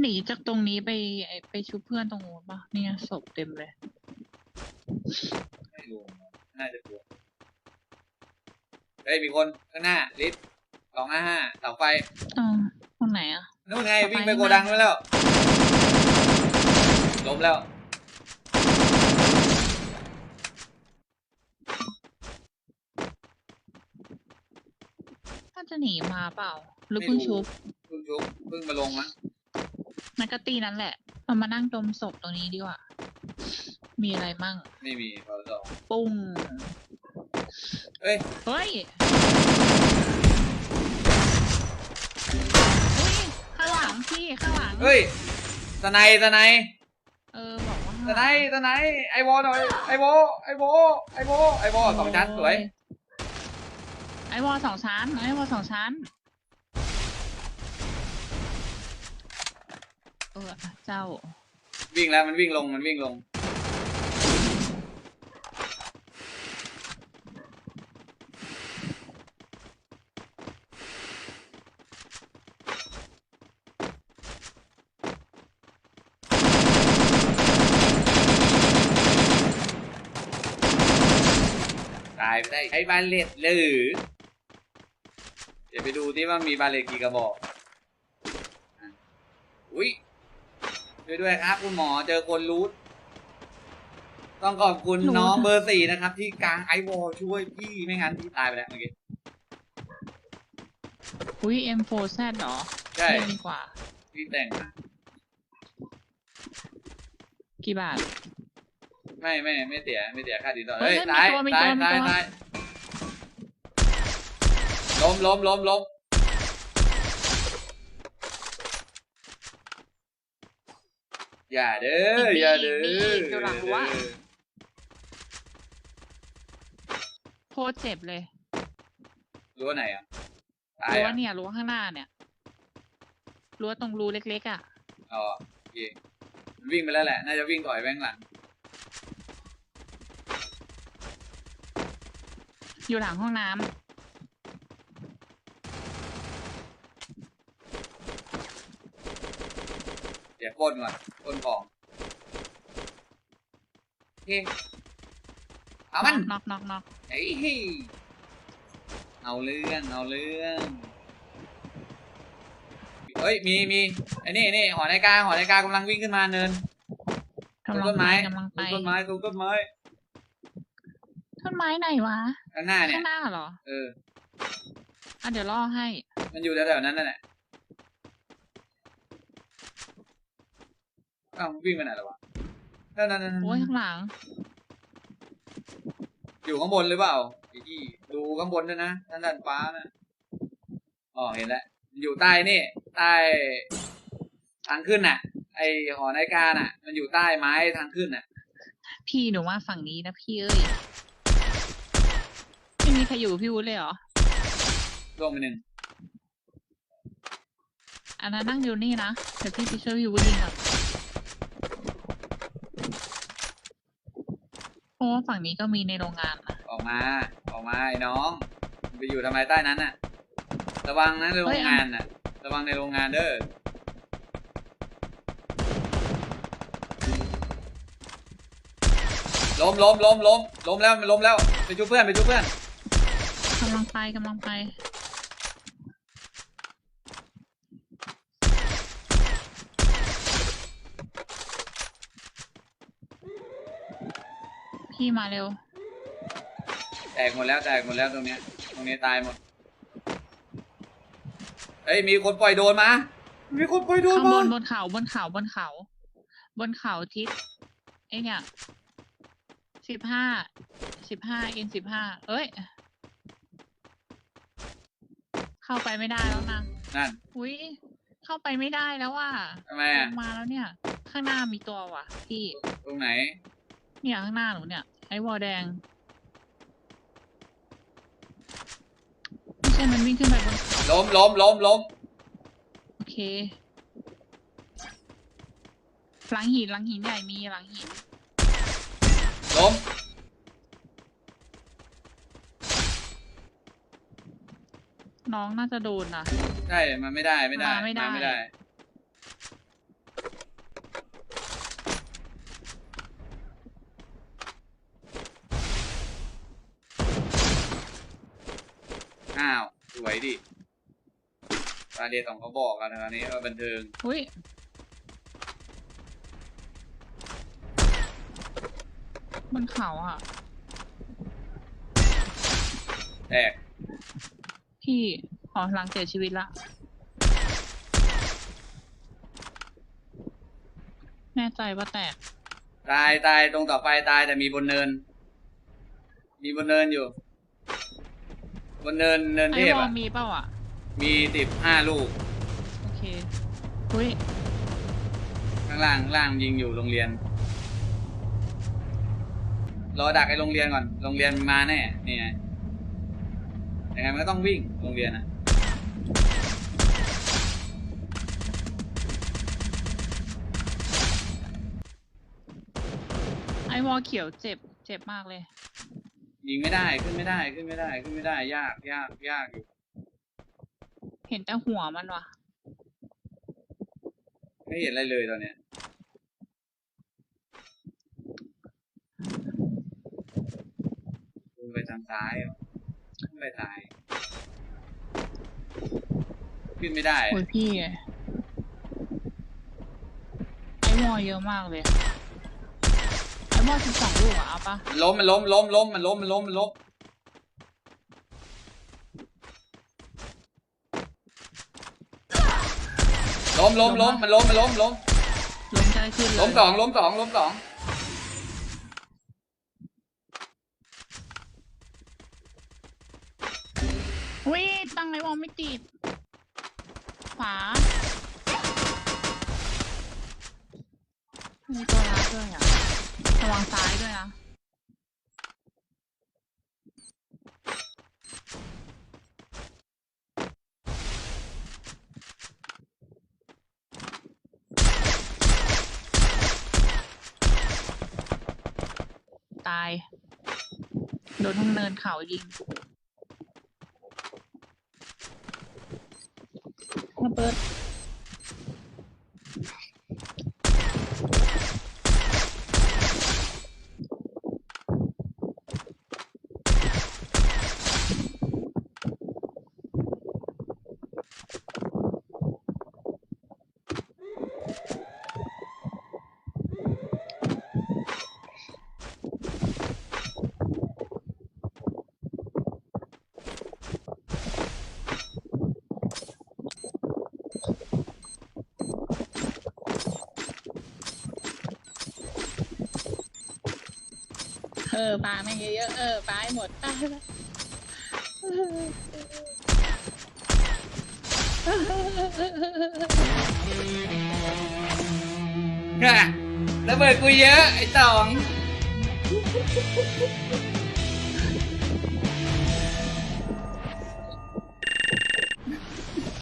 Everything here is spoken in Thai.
หนีจากตรงนี้ไปไอ้ไปชุบเพื่อนตรงนู้นปะเนี่ยศพเต็มเลย ไม่รู้น่าจะกลัวเฮ้ยมีคนข้างหน้าลิฟต์สองห้าห้าเสาไฟอ๋อตรงไหนอะนู่นไงเสาไฟวิ่งไปข้างหโกน้าดังไปแล้วล้มแล้ว น่าจะหนีมาเปล่า หรือเพิ่งชุบ เพิ่งชุบเพิ่งมาลงมั้ง นักกตีนั่นแหละเรามานั่งดมศพตรงนี้ดีกว่า มีอะไรมั่ง ไม่มีพอสองปุ้งเฮ้ยเฮ้ยอุ๊ยข้างหลังพี่ข้างหลัง เฮ้ยสไนด์สไนด์เออบอกว่าสไนด์สไนด์ไอวอลหน่อยไอวอลไอวอลไอวอลไอวอลสองชั้นสวย ไอวอลสองชั้นไอวอลสองชั้น ออเจ้า วิ่งแล้วมันวิ่งลงมันวิ่งลง ตายไปได้ใช้บาเลตหรือเดี๋ยวไปดูที่ว่ามีบาเลตกี่กระบอก อุ้ย ช่วยด้วยครับ คุณหมอเจอคนรูทต้องขอบคุณรูทน้องอะเบอร์สี่นะครับ ที่กลางไอวอลช่วยพี่ไม่งั้นพี่ตายไปแล้วเมื่อกี้อุ้ย M4Z เหรอใช่เล่นดีกว่าพี่แต่งมากี่บาท ไม่ไม่ไม่เสียไม่เสียค่าดีต่อเฮ้เฮ้ยยมีตายตัวมีตายตัวมีตายตัวตายล้มล้มล้มล้ม อย่าเด้อมีอย่าเด้อมีอีกอยู่หลังรั้วโคตรเจ็บเลยรั้วไหนอะตายรั้วอะเนี่ยรั้วข้างหน้าเนี่ยรั้วตรงรูเล็กๆอะอ๋อโอเคมันวิ่งไปแล้วแหละ น่าจะวิ่งต่อยแบงค์หลัง อยู่หลังห้องน้ำเดี๋ยวปล้นก่อน ปล้นของโอเคเอามันน็อกน็อกน็อกเอ้ยเอาเรื่องเอาเรื่องเฮ้ยมีมีไอ้นี่นี่หอนาฬิกาหอนาฬิกากำลังวิ่งขึ้นมาเนินตรงกำลัต้งนไปไม้กำลังตไปรงต้นไม้ตรงต้นไม้ต้นไม้ไหนวะข้างหน้าเนี่ยข้างหน้าเหรอเอออะเดี๋ยวล่อให้ มันอยู่แถวๆนั้นนั่นแหละ อ้าววิ่งไปไหนแล้ววะนั่นนั่นนั่นโอ้ยข้างหลัง อยู่ข้างบนหรือเปล่าไอ้ที่ดูข้างบนด้วยนะด้านด้านฟ้านะอ๋อเห็นแล้วมันอยู่ใต้นี่ใต้ทางขึ้นน่ะ ไอหอนาฬิกาน่ะ มันอยู่ใต้ไม้ทางขึ้นน่ะ พี่หนูว่าฝั่งนี้นะพี่เอ้ยไม่มีใครอยู่กับพี่วุ้นเลยเหรอร่วงไปหนึ่งอันนั้นนั่งอยู่นี่นะเดี๋ยวพี่ไปช่วยพี่วุ้นยิงก่อนเพราะ ว่าฝั่งนี้ก็มีในโรงงานนะออกมา ออกมาไอ้น้องไปอยู่ทำไมใต้นั้นน่ะ ระวังนะในโรงงานน่ะ ระวังในโรงงานเด้อล้มล้มล้มล้มล้มแล้วมันล้มแล้ว ไปช่วยเพื่อนไปช่วยเพื่อนกำลังไปกำลังไป พี่มาเร็ว แตกหมดแล้วแตกหมดแล้วตรงเนี้ย ตรงนี้ตายหมดเฮ้ยมีคนปล่อยโดรนมา มีคนปล่อยโดรนข้างบมานบนเขาบนเขาบนเขา บนเขาทิศไอเนี่ยสิบห้าสิบห้าเอ็นสิบห้าเอ้ย เข้าไปไม่ได้แล้วนะนั่นอุ้ยเข้าไปไม่ได้แล้วว่ะทำไมลอะงมาแล้วเนี่ย ข้างหน้ามีตัวว่ะ พี่ตรงไหน เนี่ยข้างหน้าหนูเนี่ย ไอ้วอลแดง ไม่ใช่มันวิ่งขึ้นไปบนเขาล้มล้มล้มล้มโอเค หลังหินหลังหินใหญ่มีหลังหิน ล้มน้องน่าจะโดนนะ ใช่มันไม่ได้ไม่ได้มาไม่ได้ไม่ได้ อ้าวสวยดิบาเลตสองเขาบอกกันนะตอนนี้ว่าบันเทิงอุ้ยบนเขาอะ แตกพี่ขอหลังเสียชีวิตละ แน่ใจว่าแตก ตายตายตรงต่อไปตายแต่มีบนเนิน มีบนเนินอยู่ บนเนินเนินไอเทพวอลอะ มีเปล่าอะ มีสิบห้าลูก โอเคอุ้ยข้างล่างข้างล่างยิงอยู่โรงเรียน รอดักไอ้โรงเรียนก่อน โรงเรียนมาแน่ นี่ไงยังไงมันก็ต้องวิ่งโรงเรียนอะ ไอวอลเขียวเจ็บ เจ็บมากเลย ยิงไม่ได้ขึ้นไม่ได้ขึ้นไม่ได้ขึ้นไม่ได้ ยากยากยากอยู่เห็นแต่หัวมันว่ะ ไม่เห็นอะไรเลยตอนเนี้ยลงไปทางซ้ายเหรอขึ้นไปซ้าย ขึ้นไม่ได้โอ้ยพี่ไอวอลเยอะมากเลย ไอวอลสิบสองลูกอะเอาปะมันล้มมันล้มล้มล้มมันล้มมันล้มมันล้มล้มล้มล้มมันล้มมันล้มล้มล้มใจขึ้นเลยล้มสองล้มสองล้มสองอุ้ยตั้งไอวอลไม่ติดขวามีตัวรับด้วยอะ ระวังซ้ายด้วยนะ ตาย โดนทั้งเนินเขายิงระเบิด ออปลาแม่งเยอะๆเออปลาให้หมดตายแล้วระเบิดกูเยอะ ไอ้ตอง